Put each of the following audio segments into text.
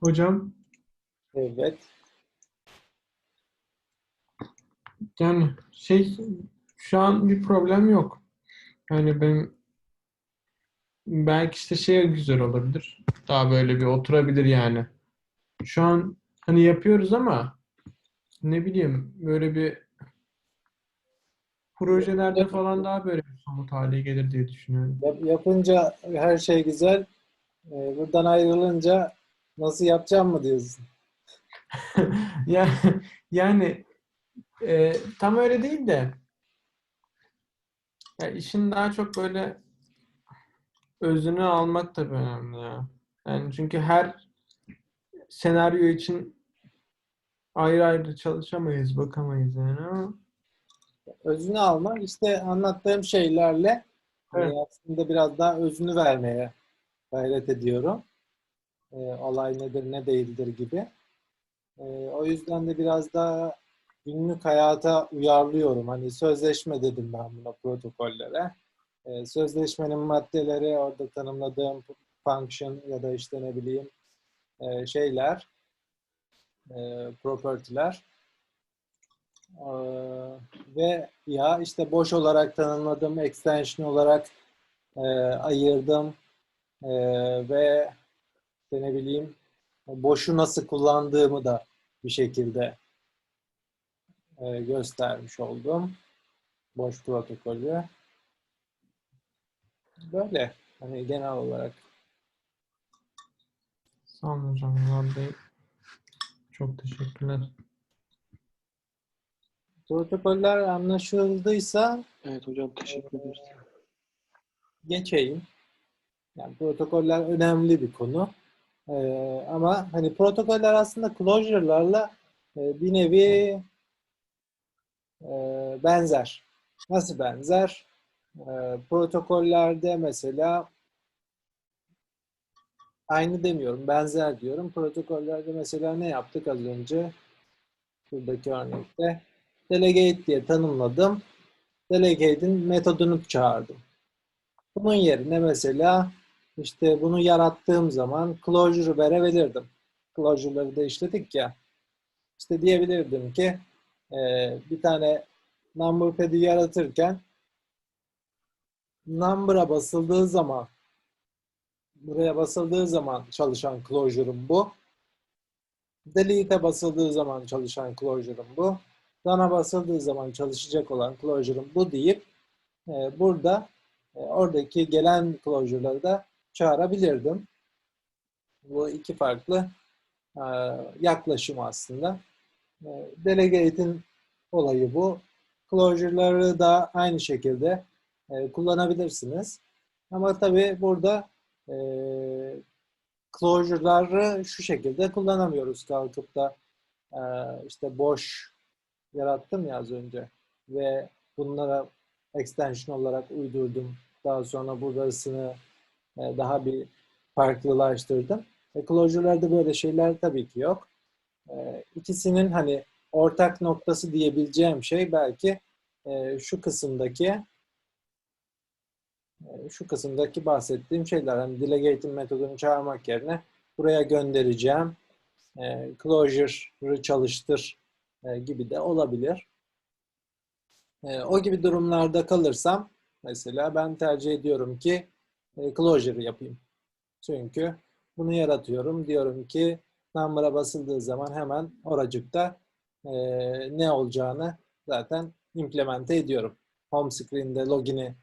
Hocam Evet. yani şey şu an bir problem yok. Yani ben belki işte şey güzel olabilir. Daha böyle bir oturabilir yani. Şu an hani yapıyoruz ama ne bileyim böyle bir projelerde falan daha böyle bir somut hale gelir diye düşünüyorum. Yap- yapınca her şey güzel. Ee, buradan ayrılınca nasıl yapacağım mı diyorsun? Ya yani e, tam öyle değil de ya işin daha çok böyle özünü almak da önemli ya. Yani çünkü her senaryo için ayrı ayrı çalışamayız, bakamayız yani ama Özünü alma işte anlattığım şeylerle Evet. aslında biraz daha özünü vermeye gayret ediyorum. Ee, olay nedir ne değildir gibi. Ee, o yüzden de biraz daha günlük hayata uyarlıyorum. Hani sözleşme dedim ben buna protokollere. Ee, sözleşmenin maddeleri orada tanımladığım function ya da işte ne bileyim e, şeyler e, property'ler Ee, ve ya işte boş olarak tanımladım, extension olarak e, ayırdım e, ve işte ne bileyim boşu nasıl kullandığımı da bir şekilde e, göstermiş oldum. Boş protokolü. Böyle hani genel olarak. sağ olun hocam. Vallahi çok teşekkürler. Protokoller anlaşıldıysa Evet hocam teşekkür ederiz. geçeyim. Yani protokoller önemli bir konu. Ee, ama hani protokoller aslında closure'larla e, bir nevi e, benzer. Nasıl benzer? Ee, protokollerde mesela aynı demiyorum, benzer diyorum. Protokollerde mesela ne yaptık az önce? Buradaki örnekte. Delegate diye tanımladım. Delegate'in metodunu çağırdım. Bunun yerine mesela işte bunu yarattığım zaman closure verebilirdim. Closure'ları da işledik ya. İşte diyebilirdim ki e, bir tane number pad'i yaratırken number'a basıldığı zaman buraya basıldığı zaman çalışan closure'ım bu. Delete'e basıldığı zaman çalışan closure'ım bu. Done'a basıldığı zaman çalışacak olan closure'ım bu deyip e, burada e, oradaki gelen closure'ları da çağırabilirdim. Bu iki farklı e, yaklaşım aslında. E, Delegate'in olayı bu. Closure'ları da aynı şekilde e, kullanabilirsiniz. Ama tabii burada e, closure'ları şu şekilde kullanamıyoruz. Kalkıp da e, işte boş yarattım ya az önce ve bunlara extension olarak uydurdum. Daha sonra burasını daha bir farklılaştırdım. E, closure'larda böyle şeyler tabii ki yok. E, ikisinin hani ortak noktası diyebileceğim şey belki e, şu kısımdaki e, şu kısımdaki bahsettiğim şeyler. Hani delegating metodunu çağırmak yerine buraya göndereceğim e, closure'ı çalıştır e, gibi de olabilir. E, o gibi durumlarda kalırsam mesela ben tercih ediyorum ki e, closure yapayım. Çünkü bunu yaratıyorum. Diyorum ki number'a basıldığı zaman hemen oracıkta e, ne olacağını zaten implemente ediyorum. Home screen'de login'i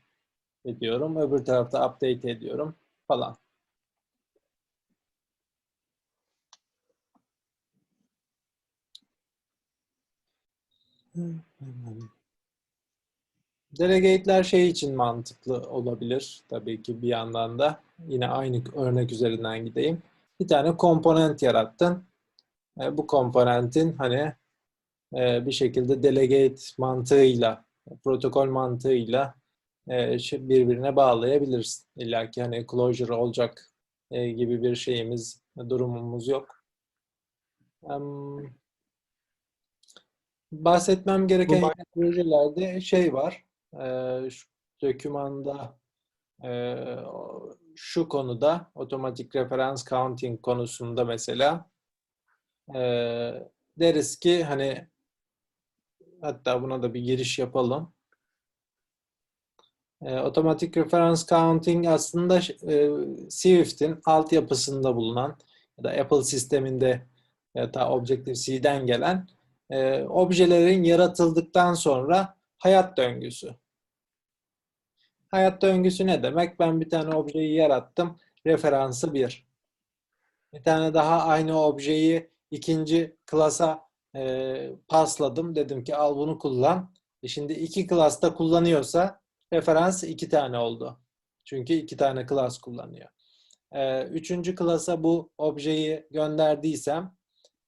ediyorum. Öbür tarafta update ediyorum falan. Delegate'ler şey için mantıklı olabilir tabii ki bir yandan da. Yine aynı örnek üzerinden gideyim. Bir tane komponent yarattın. E, bu komponentin hani e, bir şekilde delegate mantığıyla, protokol mantığıyla e, şey- birbirine bağlayabiliriz. İlla ki hani closure olacak e, gibi bir şeyimiz, durumumuz yok. Em, bahsetmem gereken projelerde şey var. E, şu dokümanda e, şu konuda otomatik referans counting konusunda mesela e, deriz ki hani hatta buna da bir giriş yapalım. E, otomatik referans counting aslında e, Swift'in altyapısında bulunan ya da Apple sisteminde ya da Objective-C'den gelen e, objelerin yaratıldıktan sonra hayat döngüsü. Hayat döngüsü ne demek? Ben bir tane objeyi yarattım. Referansı 1. Bir tane daha aynı objeyi ikinci klasa e, pasladım. Dedim ki al bunu kullan. E şimdi iki klasta kullanıyorsa referans iki tane oldu. Çünkü iki tane klas kullanıyor. E, üçüncü klasa bu objeyi gönderdiysem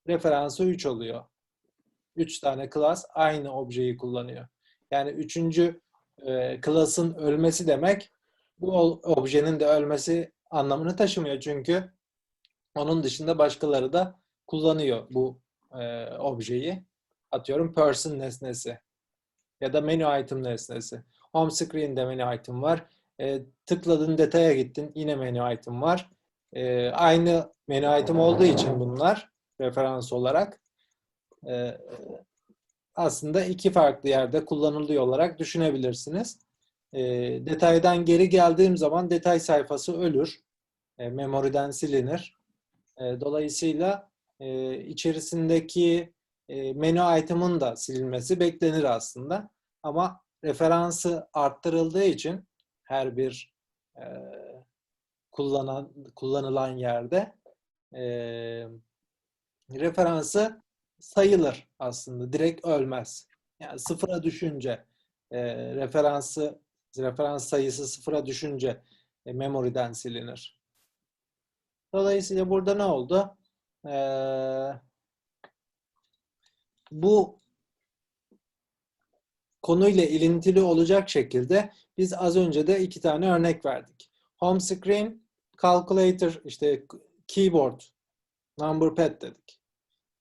referansı 3 oluyor. 3 tane klas aynı objeyi kullanıyor. Yani üçüncü e, klasın ölmesi demek bu objenin de ölmesi anlamını taşımıyor. Çünkü onun dışında başkaları da kullanıyor bu e, objeyi. Atıyorum person nesnesi ya da menu item nesnesi. Home screen'de menü item var. E, tıkladın detaya gittin yine menü item var. E, aynı menü item olduğu için bunlar referans olarak e, aslında iki farklı yerde kullanılıyor olarak düşünebilirsiniz. E, detaydan geri geldiğim zaman detay sayfası ölür. E, memoriden silinir. E, dolayısıyla e, içerisindeki e, menü item'ın da silinmesi beklenir aslında. Ama referansı arttırıldığı için her bir e, kullanan kullanılan yerde e, referansı sayılır aslında. Direkt ölmez. Yani sıfıra düşünce e, referansı referans sayısı sıfıra düşünce e, memory'den silinir. Dolayısıyla burada ne oldu? Ee, bu konuyla ilintili olacak şekilde biz az önce de iki tane örnek verdik. Home screen, calculator, işte keyboard, number pad dedik.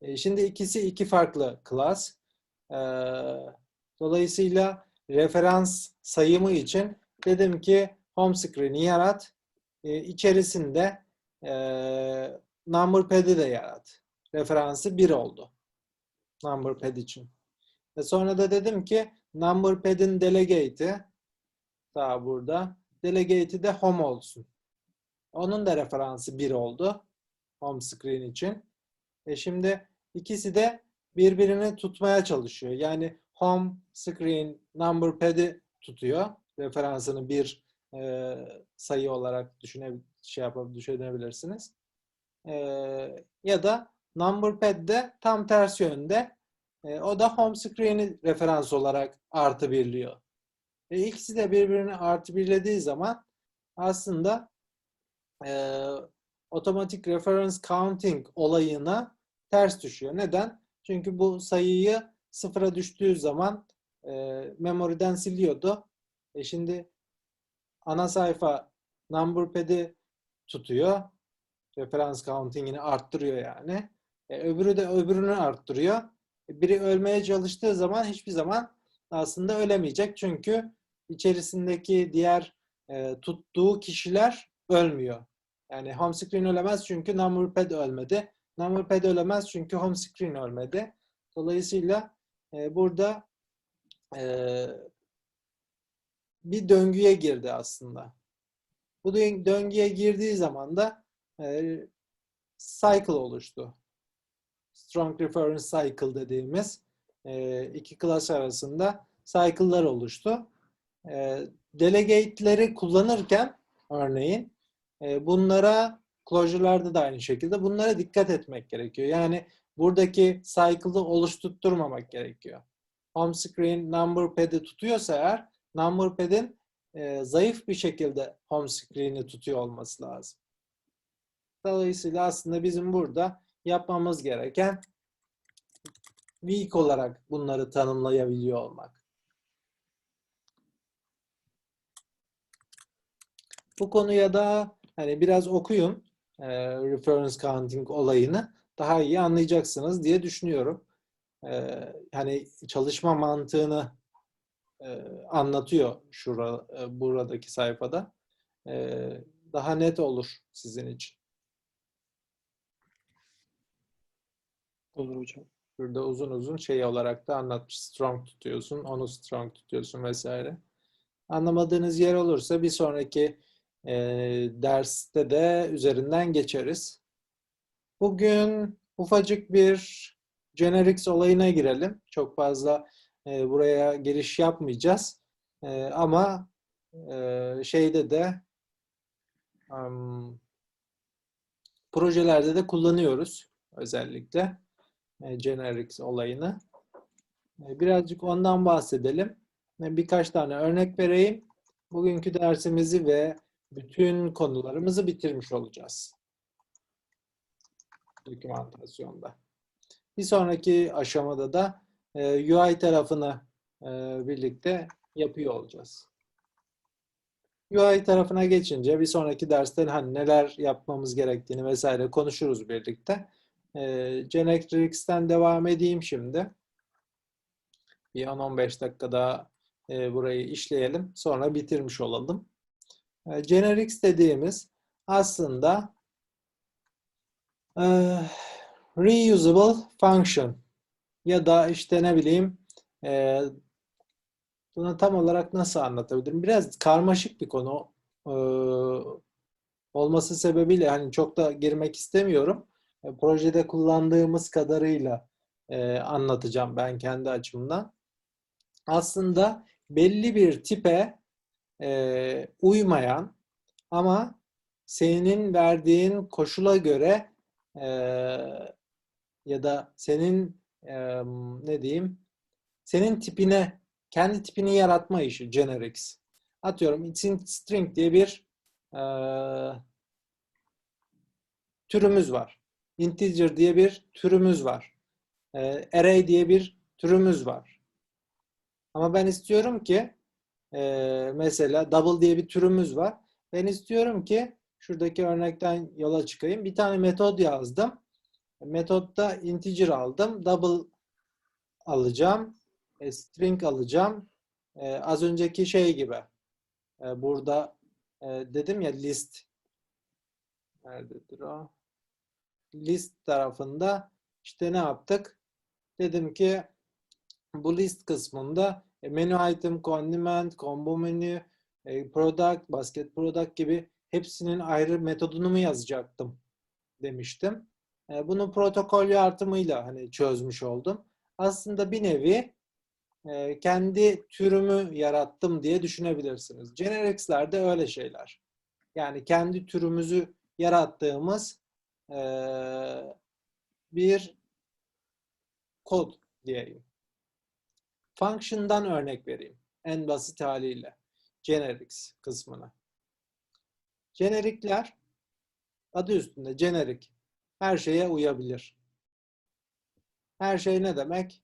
E, şimdi ikisi iki farklı class. E, dolayısıyla referans sayımı için dedim ki home screen'i yarat. E, içerisinde e, number pad'i de yarat. Referansı 1 oldu. Number pad için. Ve sonra da dedim ki number pad'in delegate'i daha burada. Delegate'i de home olsun. Onun da referansı 1 oldu. Home screen için. E şimdi ikisi de birbirini tutmaya çalışıyor. Yani home screen number pad'i tutuyor. Referansını bir e, sayı olarak düşüne şey yapıp düşünebilirsiniz. E, ya da number pad de tam ters yönde. E, o da home screen'i referans olarak artı birliyor. E, ikisi de birbirini artı birlediği zaman aslında e, otomatik reference counting olayına ters düşüyor. Neden? Çünkü bu sayıyı sıfıra düştüğü zaman e, memory'den siliyordu. E şimdi ana sayfa number pad'i tutuyor. Referans counting'ini arttırıyor yani. E, öbürü de öbürünü arttırıyor. E, biri ölmeye çalıştığı zaman hiçbir zaman aslında ölemeyecek. Çünkü içerisindeki diğer e, tuttuğu kişiler ölmüyor. Yani home screen ölemez çünkü number pad ölmedi. Number pad ölemez çünkü home screen ölmedi. Dolayısıyla e, burada e, bir döngüye girdi aslında. Bu döngüye girdiği zaman da e, cycle oluştu. Strong Reference Cycle dediğimiz e, iki klas arasında cycle'lar oluştu. E, delegate'leri kullanırken örneğin e, bunlara closure'larda da aynı şekilde bunlara dikkat etmek gerekiyor. Yani buradaki cycle'ı oluşturtturmamak gerekiyor. Home screen number pad'i tutuyorsa eğer number pad'in e, zayıf bir şekilde home screen'i tutuyor olması lazım. Dolayısıyla aslında bizim burada yapmamız gereken weak olarak bunları tanımlayabiliyor olmak. Bu konuya da hani biraz okuyun e, reference counting olayını daha iyi anlayacaksınız diye düşünüyorum. E, hani çalışma mantığını e, anlatıyor şura, e, buradaki sayfada. E, daha net olur sizin için. Olur hocam. Burada uzun uzun şey olarak da anlatmış. Strong tutuyorsun, onu strong tutuyorsun vesaire. Anlamadığınız yer olursa bir sonraki e, derste de üzerinden geçeriz. Bugün ufacık bir generics olayına girelim. Çok fazla e, buraya giriş yapmayacağız. E, ama e, şeyde de am, projelerde de kullanıyoruz özellikle e, generics olayını. E, Birazcık ondan bahsedelim. E, Birkaç tane örnek vereyim. Bugünkü dersimizi ve bütün konularımızı bitirmiş olacağız. Dokümantasyonda. Bir sonraki aşamada da e, UI tarafını e, birlikte yapıyor olacağız. UI tarafına geçince bir sonraki derste hani neler yapmamız gerektiğini vesaire konuşuruz birlikte. E, devam edeyim şimdi. Bir 10-15 dakika daha e, burayı işleyelim. Sonra bitirmiş olalım. E, Generics dediğimiz aslında e, reusable function ya da işte ne bileyim e, bunu tam olarak nasıl anlatabilirim? Biraz karmaşık bir konu e, olması sebebiyle hani çok da girmek istemiyorum. E, projede kullandığımız kadarıyla e, anlatacağım ben kendi açımdan. Aslında belli bir tipe e, uymayan ama senin verdiğin koşula göre e, ya da senin e, ne diyeyim senin tipine kendi tipini yaratma işi generics. Atıyorum string diye bir e, türümüz var. Integer diye bir türümüz var. E, array diye bir türümüz var. Ama ben istiyorum ki e, mesela double diye bir türümüz var. Ben istiyorum ki şuradaki örnekten yola çıkayım. Bir tane metod yazdım. Metotta integer aldım. Double alacağım. E, string alacağım. E, az önceki şey gibi. E, burada e, dedim ya list. Nerededir o? List tarafında işte ne yaptık? Dedim ki bu list kısmında menü item, condiment, combo menü, e, product, basket product gibi hepsinin ayrı metodunu mu yazacaktım demiştim. E, Bunu protokol yardımıyla hani çözmüş oldum. Aslında bir nevi e, kendi türümü yarattım diye düşünebilirsiniz. Generics'lerde öyle şeyler. Yani kendi türümüzü yarattığımız e, bir kod diyeyim. Function'dan örnek vereyim. En basit haliyle. Generics kısmına. Generikler adı üstünde generik. Her şeye uyabilir. Her şey ne demek?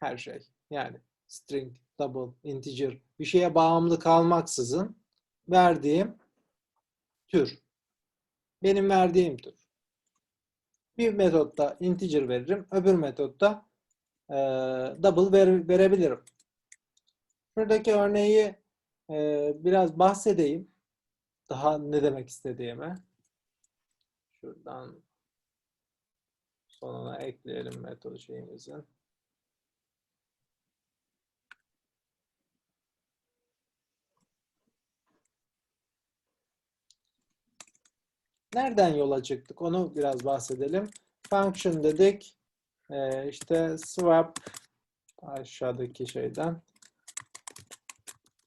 Her şey. Yani string, double, integer bir şeye bağımlı kalmaksızın verdiğim tür. Benim verdiğim tür. Bir metotta integer veririm, öbür metotta e, double ver, verebilirim. Şuradaki örneği e, biraz bahsedeyim. Daha ne demek istediğimi. Şuradan sonuna ekleyelim metod şeyimizin. Nereden yola çıktık? Onu biraz bahsedelim. Function dedik. Ee, işte swap aşağıdaki şeyden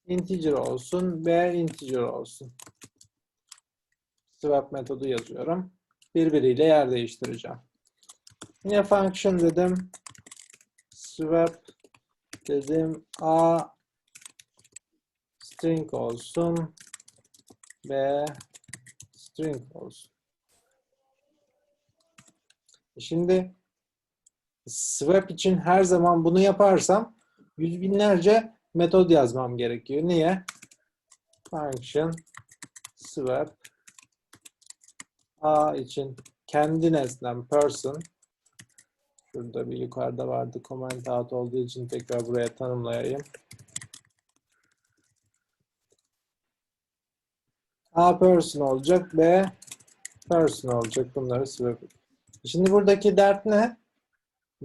integer olsun ve integer olsun. Swap metodu yazıyorum. Birbiriyle yer değiştireceğim. Yine function dedim. Swap dedim. A string olsun. B string olsun. Şimdi swap için her zaman bunu yaparsam yüz binlerce metod yazmam gerekiyor. Niye? Function swap A için kendi nesnem person şurada bir yukarıda vardı comment out olduğu için tekrar buraya tanımlayayım. A person olacak, B person olacak. Bunları swap. Şimdi buradaki dert ne?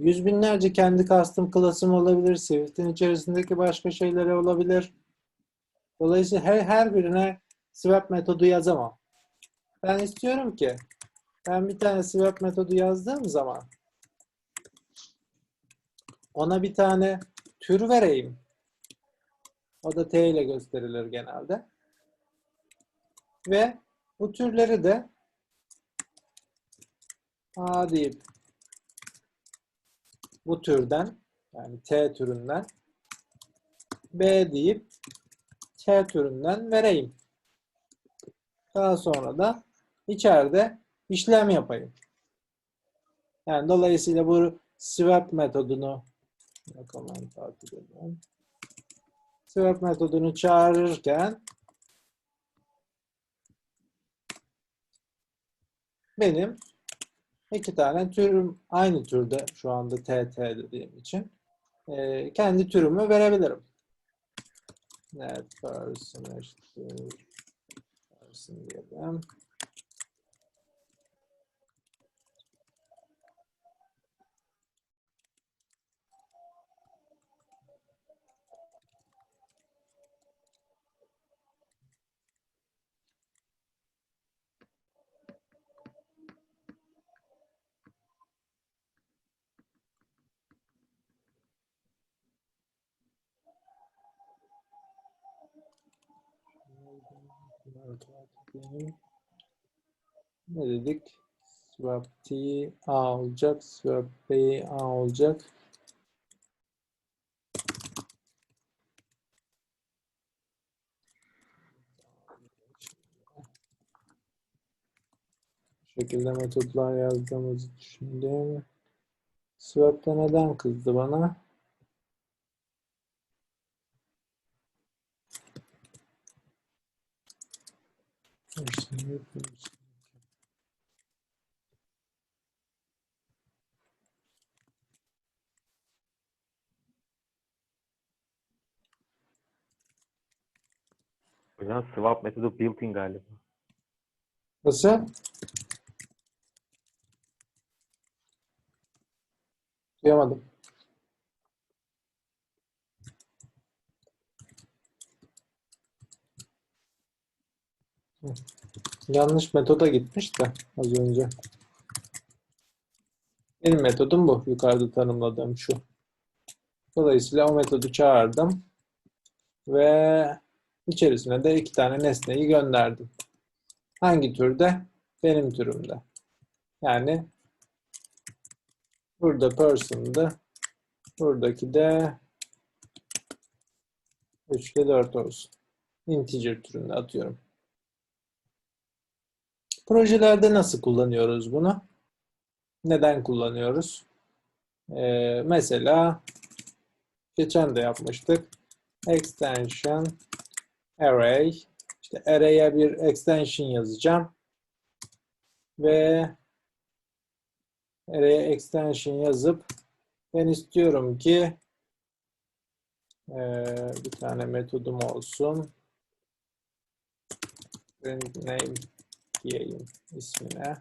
Yüz binlerce kendi custom class'ım olabilir. Swift'in içerisindeki başka şeyleri olabilir. Dolayısıyla her, her birine swap metodu yazamam. Ben istiyorum ki ben bir tane swap metodu yazdığım zaman ona bir tane tür vereyim. O da T ile gösterilir genelde. Ve bu türleri de A deyip bu türden yani T türünden B deyip T türünden vereyim. Daha sonra da içeride işlem yapayım. Yani dolayısıyla bu swap metodunu edelim. Swap metodunu çağırırken benim iki tane türüm aynı türde şu anda TT dediğim için e, kendi türümü verebilirim. Net person eşittir Ne dedik? Swap T A olacak. Swap B A olacak. Şekilde metotlar yazdığımızı düşündüm. Swap'ta neden kızdı bana? Hocam swap metodu built-in galiba. Nasıl? Duyamadım. Yanlış metoda gitmiş de az önce. Benim metodum bu. Yukarıda tanımladığım şu. Dolayısıyla o metodu çağırdım. Ve içerisine de iki tane nesneyi gönderdim. Hangi türde? Benim türümde. Yani burada person'dı. Buradaki de 3 ile 4 olsun. Integer türünde atıyorum. Projelerde nasıl kullanıyoruz bunu? Neden kullanıyoruz? Ee, mesela geçen de yapmıştık. Extension array işte array'e bir extension yazacağım. Ve array'e extension yazıp ben istiyorum ki eee, bir tane metodum olsun. Print name diyeyim ismine.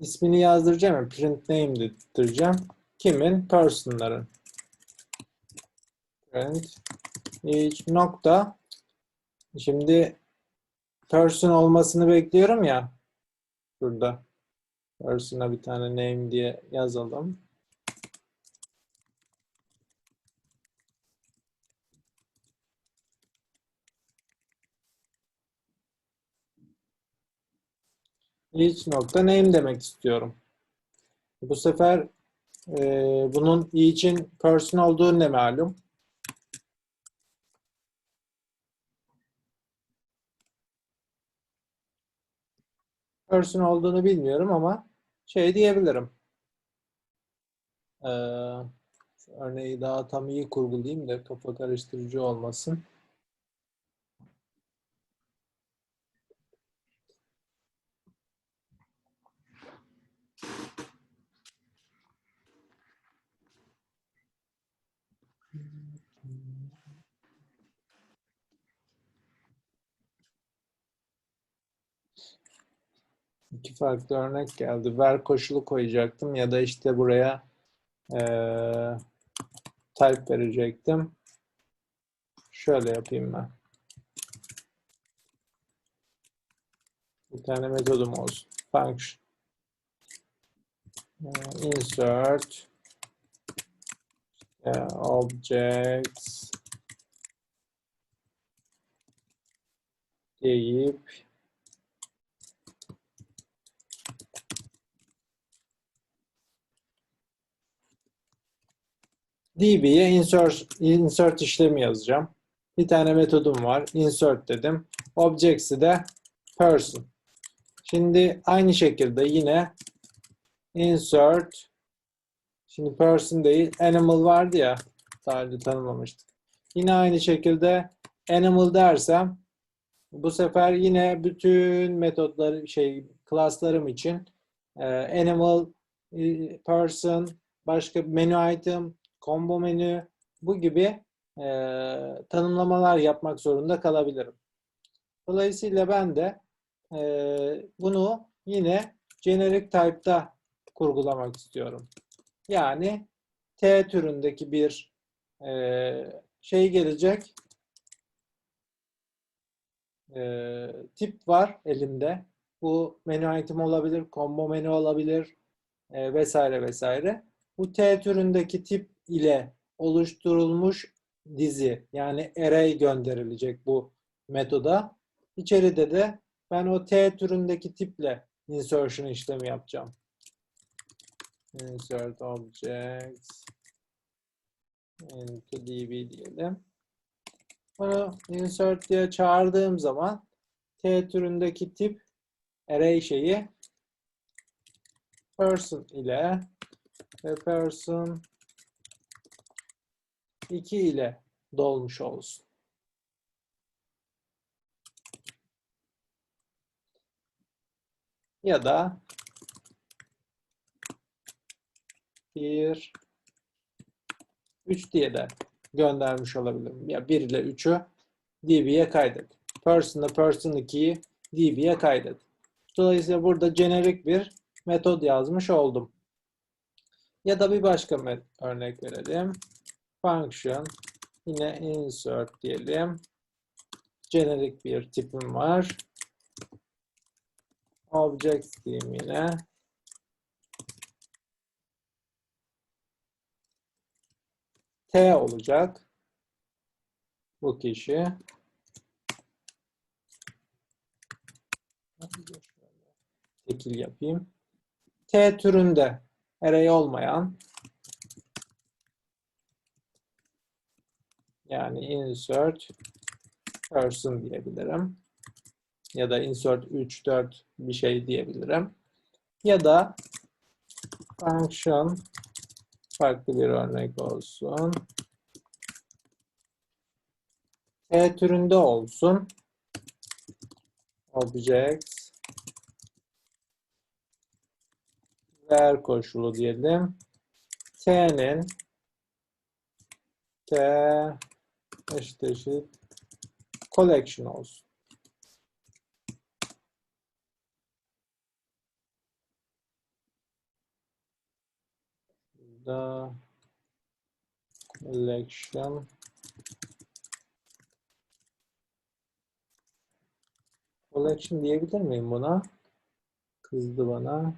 İsmini yazdıracağım. ya, Print name dedirteceğim. Kimin? Person'ların. Print each nokta. Şimdi person olmasını bekliyorum ya. Burada. Person'a bir tane name diye yazalım. Each nokta name demek istiyorum. Bu sefer e, bunun each'in person olduğu ne malum? Person olduğunu bilmiyorum ama şey diyebilirim. Ee, örneği daha tam iyi kurgulayayım da kafa karıştırıcı olmasın. İki farklı örnek geldi. Ver koşulu koyacaktım ya da işte buraya eee type verecektim. Şöyle yapayım ben. Bir tane metodum olsun. Function. Eee, insert objects deyip DB'ye insert, insert işlemi yazacağım. Bir tane metodum var. Insert dedim. Objects'i de person. Şimdi aynı şekilde yine insert şimdi person değil animal vardı ya daha önce tanımlamıştık. Yine aynı şekilde animal dersem bu sefer yine bütün metotları şey klaslarım için e, animal e, person başka menü item combo menü bu gibi e, tanımlamalar yapmak zorunda kalabilirim. Dolayısıyla ben de e, bunu yine generic type'da kurgulamak istiyorum. Yani T türündeki bir e, şey gelecek. E, tip var elimde. Bu menü item olabilir, combo menü olabilir e, vesaire vesaire. Bu T türündeki tip ile oluşturulmuş dizi yani array gönderilecek bu metoda. İçeride de ben o T türündeki tiple insertion işlemi yapacağım. Insert objects into db diyelim. Bunu insert diye çağırdığım zaman T türündeki tip array şeyi person ile ve person 2 ile dolmuş olsun. Ya da 1 3 diye de göndermiş olabilirim. Ya 1 ile 3'ü db'ye kaydet. Person'la person 2'yi db'ye kaydet. Dolayısıyla burada generic bir metod yazmış oldum. Ya da bir başka örnek verelim. Function yine insert diyelim. Generic bir tipim var. Object diyeyim yine. T olacak. Bu kişi. Tekil yapayım. T türünde array olmayan yani insert person diyebilirim. Ya da insert 3, 4 bir şey diyebilirim. Ya da function farklı bir örnek olsun. T türünde olsun. Objects ver koşulu diyelim. T'nin T eşit eşit collection olsun. The collection collection diyebilir miyim buna? Kızdı bana.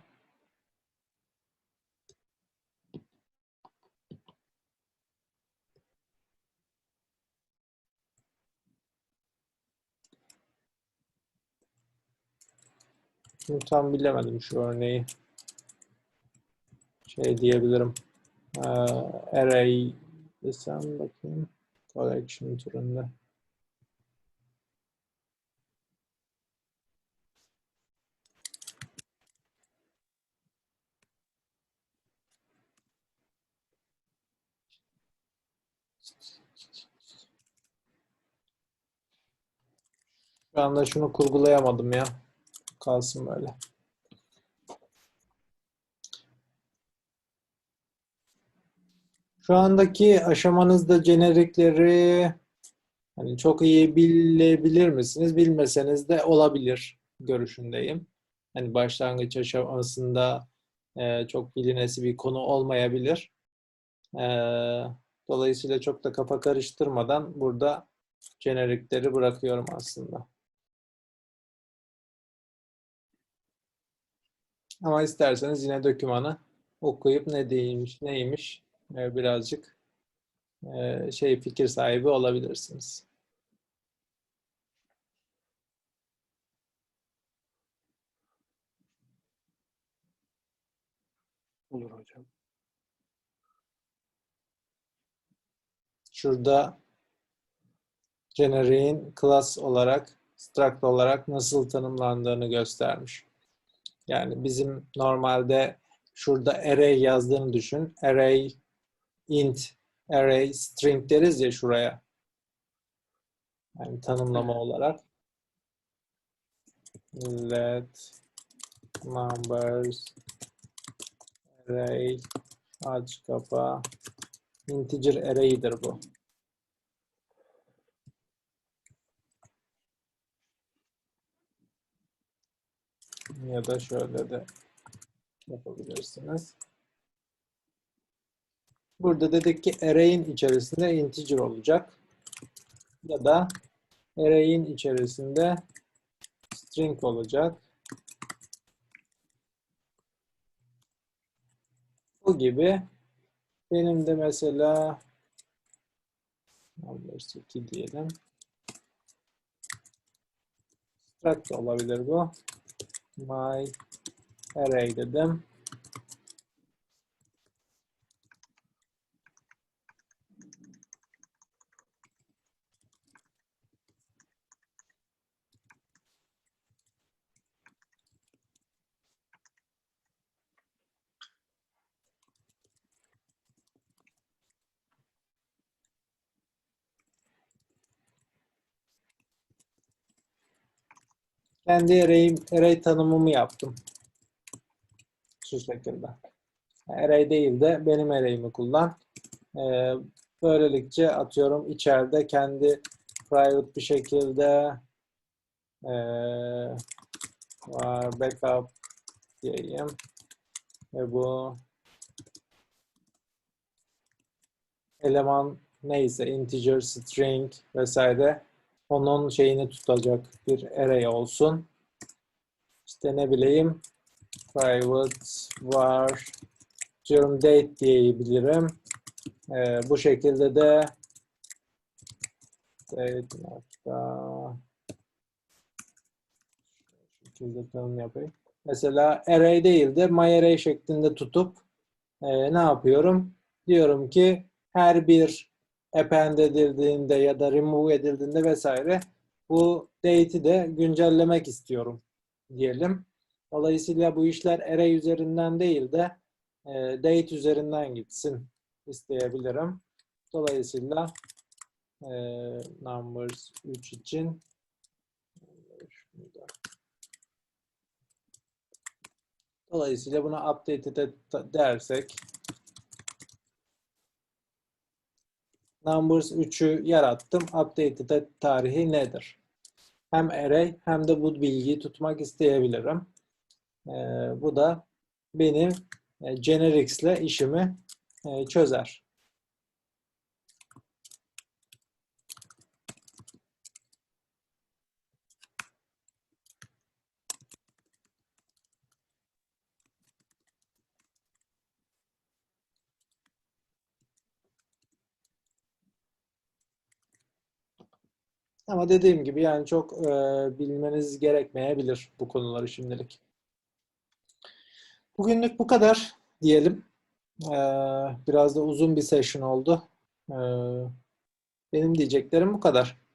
Şimdi tam bilemedim şu örneği. Şey diyebilirim. Ee, array desem bakayım. Collection türünde. Şu anda şunu kurgulayamadım ya. Kalsın böyle. Şu andaki aşamanızda jenerikleri hani çok iyi bilebilir misiniz? Bilmeseniz de olabilir görüşündeyim. Hani başlangıç aşamasında e, çok bilinesi bir konu olmayabilir. E, dolayısıyla çok da kafa karıştırmadan burada jenerikleri bırakıyorum aslında. Ama isterseniz yine dokümanı okuyup ne değilmiş, neymiş e, birazcık e, şey fikir sahibi olabilirsiniz. Olur hocam. Şurada generiğin class olarak, struct olarak nasıl tanımlandığını göstermiş. Yani bizim normalde şurada array yazdığını düşün. Array int, array string deriz ya şuraya. Yani tanımlama olarak. Let numbers array aç kapa integer array'dir bu. Ya da şöyle de yapabilirsiniz. Burada dedik ki array'in içerisinde integer olacak. Ya da array'in içerisinde string olacak. Bu gibi benim de mesela numbers 2 diyelim. Struct olabilir bu. My array dedim. Kendi array, array tanımımı yaptım. Şu şekilde. Array değil de benim array'imi kullan. Ee, böylelikle atıyorum içeride kendi private bir şekilde ee, var backup diyeyim. Ve bu eleman neyse integer, string vesaire onun şeyini tutacak bir array olsun. İşte ne bileyim private var diyorum date diyebilirim. Ee, bu şekilde de date nokta şekilde yapayım. Mesela array değil de my array şeklinde tutup e, ne yapıyorum? Diyorum ki her bir append edildiğinde ya da remove edildiğinde vesaire bu date'i de güncellemek istiyorum diyelim. Dolayısıyla bu işler array üzerinden değil de e, date üzerinden gitsin isteyebilirim. Dolayısıyla e, numbers 3 için Dolayısıyla buna updated dersek Numbers 3'ü yarattım. Updated tarihi nedir? Hem array hem de bu bilgiyi tutmak isteyebilirim. Ee, bu da benim e, generics ile işimi e, çözer. Ama dediğim gibi yani çok e, bilmeniz gerekmeyebilir bu konuları şimdilik. Bugünlük bu kadar diyelim. E, biraz da uzun bir session oldu. E, benim diyeceklerim bu kadar.